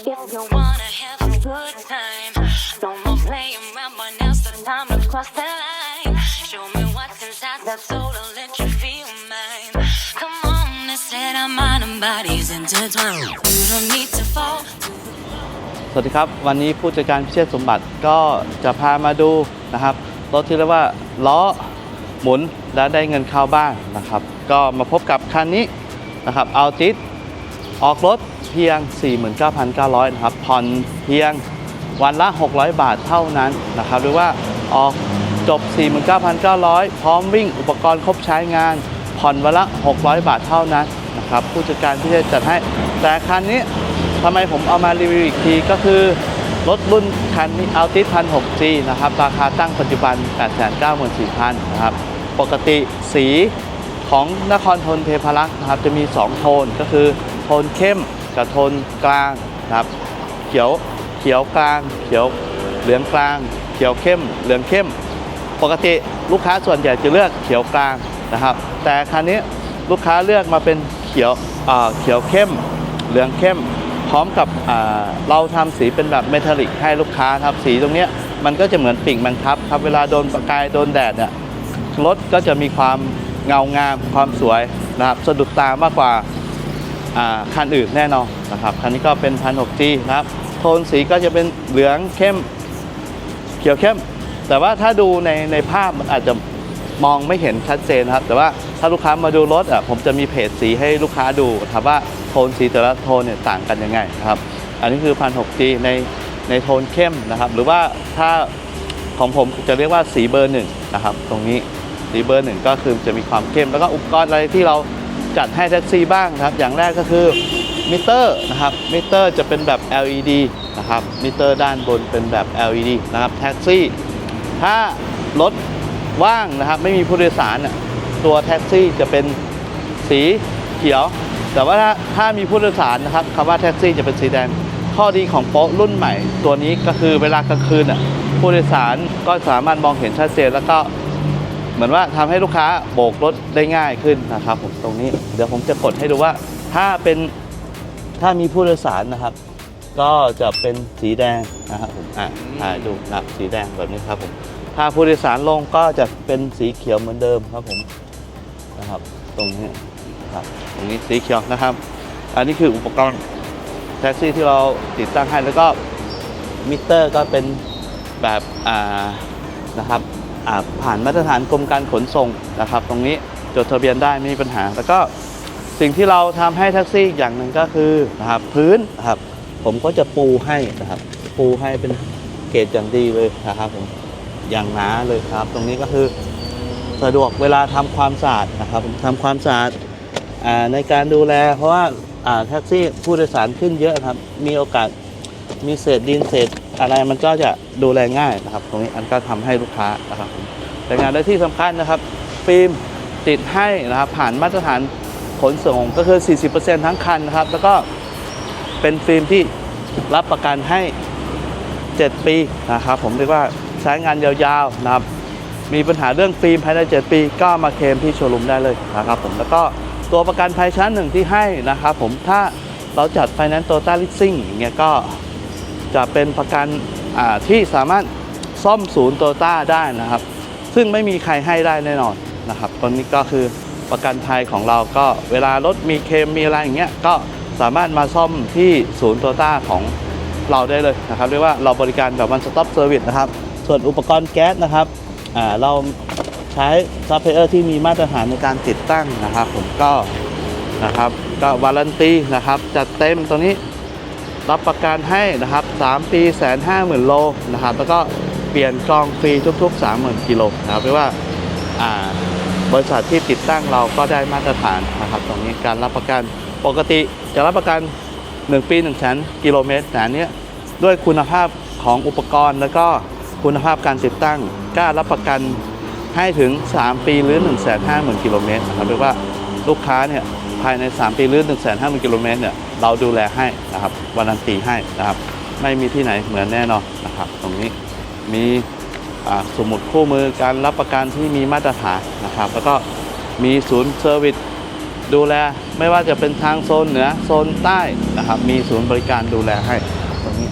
If you wanna have a good time, no more playing around, but now's the time to cross the line. Show me what's inside that soul and let you feel mine. Come on, let's let our mind and bodies intertwine. You don't need to fall. สวัสดีครับ วันนี้ผู้จัดการพิเชษสมบัติก็จะพามาดูนะครับรถที่เรียกว่าล้อหมุนและได้เงินเข้าบ้านนะครับ ก็มาพบกับคันนี้นะครับเอาจิตออกรถ เพียง 49,900นะครับผ่อนเพียงวันละ 600 บาทเท่านั้นนะครับหรือว่าออกจบ 49,900 พร้อมวิ่งอุปกรณ์ครบใช้งาน ผ่อนวันละ 600 บาทเท่านั้นนะครับผู้จัดการพิเชษจัดให้ แต่คันนี้ทำไมผมเอามารีวิวอีกทีก็คือรถรุ่นคันนี้เอาติสพันหกจีนะครับ ราคาตั้งปัจจุบัน 8 9 4 0 0 0นะครับ ปกติสีของนครทนเทพารักษ์นะครับ จะมี 2 โทนก็คือโทนเข้ม กับโทนกลางนะครับ เขียวเขียวกลาง เขียวเหลืองกลาง เขียวเข้ม เหลืองเข้ม ปกติลูกค้าส่วนใหญ่จะเลือกเขียวกลางนะครับ แต่คันนี้ลูกค้าเลือกมาเป็นเขียวอ่าเขียวเข้ม เหลืองเข้ม พร้อมกับอ่าเราทำสีเป็นแบบเมทัลลิกให้ลูกค้าครับสีตรงนี้มันก็จะเหมือนปิ่งบังคับครับเวลาโดนประกายโดนแดดเนี่ยรถก็จะมีความเงางามความสวยนะครับสะดุดตามากกว่า คันอื่นแน่นอนนะครับคันนี้ก็เป็นพันหกจีนะครับโทนสีก็จะเป็นเหลืองเข้มเขียวเข้ม แต่ว่าถ้าดูในในภาพมันอาจจะมองไม่เห็นชัดเจนครับ แต่ว่าถ้าลูกค้ามาดูรถอะผมจะมีเพจสีให้ลูกค้าดูครับว่าโทนสีแต่ละโทนเนี่ยต่างกันยังไงนะครับ อันนี้คือพันหกจีในในโทนเข้มนะครับ หรือว่าถ้าของผมจะเรียกว่าสีเบอร์หนึ่งนะครับ ตรงนี้สีเบอร์หนึ่งก็คือจะมีความเข้ม แล้วก็อุปกรณ์อะไรที่เรา จัดให้แท็กซี่บ้างนะครับ อย่างแรกก็คือมิเตอร์นะครับ มิเตอร์จะเป็นแบบ LED นะครับ มิเตอร์ด้านบนเป็นแบบ LED นะครับแท็กซี่ ถ้ารถว่างนะครับ ไม่มีผู้โดยสารตัวแท็กซี่จะเป็นสีเขียว แต่ว่าถ้าถ้ามีผู้โดยสารนะครับคำว่าแท็กซี่จะเป็นสีแดง ข้อดีของโป๊ะรุ่นใหม่ ตัวนี้ก็คือเวลากลางคืนผู้โดยสารก็สามารถมองเห็นชัดเจนแล้วก็ เหมือนว่าทำให้ลูกค้าโบกรถได้ง่ายขึ้นนะครับ ผมตรงนี้เดี๋ยวผมจะกดให้ดูว่าถ้าเป็นถ้ามีผู้โดยสารนะครับ ก็จะเป็นสีแดงนะครับผมอะถ่ายดูนะสีแดงแบบนี้ครับผมถ้าผู้โดยสารลงก็จะเป็นสีเขียวเหมือนเดิมครับผมนะครับ ตรงนี้ครับตรงนี้สีเขียวนะครับ อันนี้คืออุปกรณ์แท็กซี่ที่เราติดตั้งให้แล้วก็มิเตอร์ก็เป็นแบบอ่านะครับ ผ่านมาตรฐานกรมการขนส่งนะครับ ตรงนี้จดทะเบียนได้ไม่มีปัญหา แล้วก็สิ่งที่เราทำให้แท็กซี่อีกอย่างหนึ่งก็คือนะครับพื้นนะครับ ผมก็จะปูให้นะครับ ปูให้เป็นเกรดอย่างดีเลยนะครับผมอย่างหนาเลยครับ ตรงนี้ก็คือสะดวกเวลาทำความสะอาดนะครับผมทำความสะอาดในการดูแล เพราะว่าแท็กซี่ผู้โดยสารขึ้นเยอะครับ มีโอกาสมีเศษดินเศษ อะไรมันก็จะดูแลง่ายนะครับ ตรงนี้อันก็ทำให้ลูกค้านะครับแต่งานและที่สำคัญนะครับ ฟิล์มติดให้นะครับผ่านมาตรฐานขนส่งก็คือ 40%ทั้งคันนะครับ แล้วก็เป็นฟิล์มที่รับประกันให้ 7 ปีนะครับ ผมเรียกว่าใช้งานยาวๆนะครับ มีปัญหาเรื่องฟิล์มภายใน 7 ปี ก็มาเคลมที่โชว์รูมได้เลยนะครับ ผมแล้วก็ตัวประกันภัยชั้นหนึ่งที่ให้นะครับ ผมถ้าเราจัดไฟแนนซ์โตต้าลิสซิ่งอย่างเงี้ยก็ จะเป็นประกันที่สามารถซ่อมศูนย์โตต้าได้นะครับ ซึ่งไม่มีใครให้ได้แน่นอนนะครับตอนนี้ก็คือประกันภัยของเราก็เวลารถมีเคมมีอะไรอย่างเงี้ยก็สามารถมาซ่อมที่ศูนย์โตต้าของเราได้เลยนะครับเรียกว่าเราบริการแบบวันสต็อปเซอร์วิสนะครับ ส่วนอุปกรณ์แก๊สนะครับเราใช้ซัพพลายเออร์ที่มีมาตรฐานในการติดตั้งนะครับ ผมก็นะครับก็วารันตีนะครับจัดเต็มตัวนี้ รับประกันให้นะครับ 3 ปีแสนห้าหมื่นโลนะครับ แล้วก็เปลี่ยนกรองฟรีทุก ๆ 30,000กิโลนะครับเรียกว่าบริษัทที่ติดตั้งเราก็ได้มาตรฐานนะครับ ตรงนี้การรับประกันปกติจะรับประกัน 1 ปี1แสนกิโลเมตรแต่นเนี้ยด้วยคุณภาพของอุปกรณ์ แล้วก็คุณภาพการติดตั้งกล้ารับประกันให้ถึง 3 ปีหรือ 1 5 0 0 0 0กิโลเมตรนะครับเรียกว่าลูกค้าเนี่ยภายใน 3 ปีหรือ 1 5 0 0 0 0กิโลเมตรเนี่ย เราดูแลให้นะครับวารันตีให้นะครับ ไม่มีที่ไหนเหมือนแน่นอนนะครับ ตรงนี้มีสมุดคู่มือการรับประกันที่มีมาตรฐานนะครับ แล้วก็มีศูนย์เซอร์วิสดูแลไม่ว่าจะเป็นทางโซนเหนือโซนใต้นะครับ มีศูนย์บริการดูแลให้ตรงนี้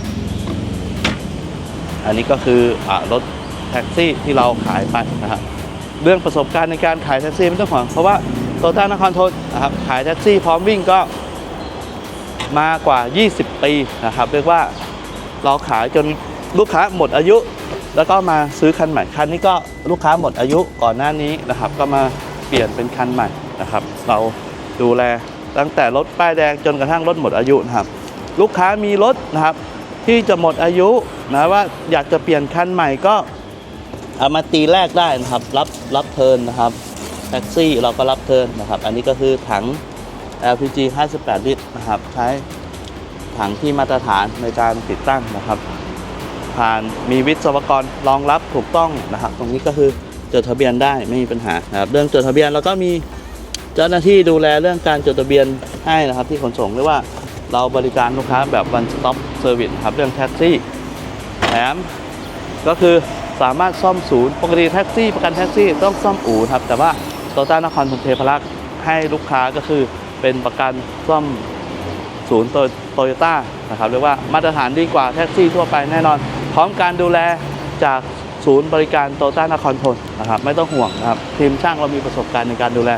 อันนี้ก็คืออรถแท็กซี่ที่เราขายไปนะครับเรื่องประสบการณ์ในการขายแท็กซี่ไม่ต้องห่วงเพราะว่าโตต้านครทนนะครับขายแท็กซี่พร้อมวิ่งก็ มากว่า 20 ปีนะครับ เรียกว่าเราขายจนลูกค้าหมดอายุ แล้วก็มาซื้อคันใหม่คันนี้ก็ลูกค้าหมดอายุก่อนหน้านี้นะครับ ก็มาเปลี่ยนเป็นคันใหม่นะครับ เราดูแลตั้งแต่รถป้ายแดงจนกระทั่งรถหมดอายุนะครับ ลูกค้ามีรถนะครับ ที่จะหมดอายุนะว่าอยากจะเปลี่ยนคันใหม่ก็เอามาตีแรกได้นะครับ รับรับเทินนะครับแท็กซี่เราก็รับเทินนะครับ อันนี้ก็คือถัง LPG 58 ลิตรนะครับใช้ถังที่มาตรฐานในการติดตั้งนะครับ ผ่านมีวิศวกรรองรับถูกต้องนะครับ ตรงนี้ก็คือจดทะเบียนได้ไม่มีปัญหานะครับเรื่องจดทะเบียนเราก็มีเจ้าหน้าที่ดูแลเรื่องการจดทะเบียนให้นะครับ ที่ขนส่งเรียกว่าเราบริการลูกค้าแบบ one stop service ครับเรื่องแท็กซี่แถมก็คือสามารถซ่อมศูนย์ปกติแท็กซี่ประกันแท็กซี่ต้องซ่อมอู่ครับแต่ว่าโตต้านครธมเทพรักษ์ให้ลูกค้าก็คือ เป็นประกันซ่อมศูนย์โตโยต้านะครับเรียกว่ามาตรฐานดีกว่าแท็กซี่ทั่วไปแน่นอน พร้อมการดูแลจากศูนย์บริการโตต้านครทนนะครับไม่ต้องห่วงนะครับทีมช่างเรามีประสบการณ์ในการดูแล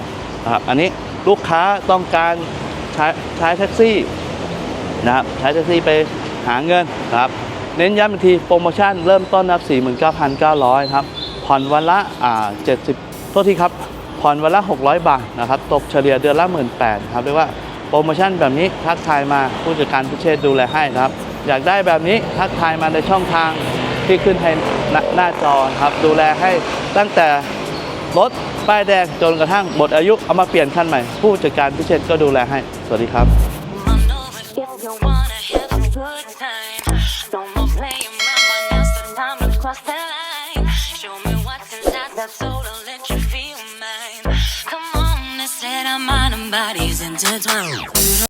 นะครับอันนี้ลูกค้าต้องการใช้ใช้แท็กซี่นะครับใช้แท็กซี่ไปหาเงินนะครับเน้นย้ำอีกทีโปรโมชั่นเริ่มต้นนะครับ49,900ครับผ่อนวันละอ่า70โทษทีครับ ผ่อนวันละ 600 บาทนะครับ ตกเฉลี่ยเดือนละ 18,000ครับเรียกว่าโปรโมชั่นแบบนี้ทักทายมาผู้จัดการพิเชษดูแลให้นะครับ อยากได้แบบนี้ทักทายมาในช่องทางที่ขึ้นให้หน้าหน้าจอครับ ดูแลให้ตั้งแต่รถป้ายแดงจนกระทั่งหมดอายุเอามาเปลี่ยนคันใหม่ ผู้จัดการพิเชษก็ดูแลให้ สวัสดีครับ feel mine.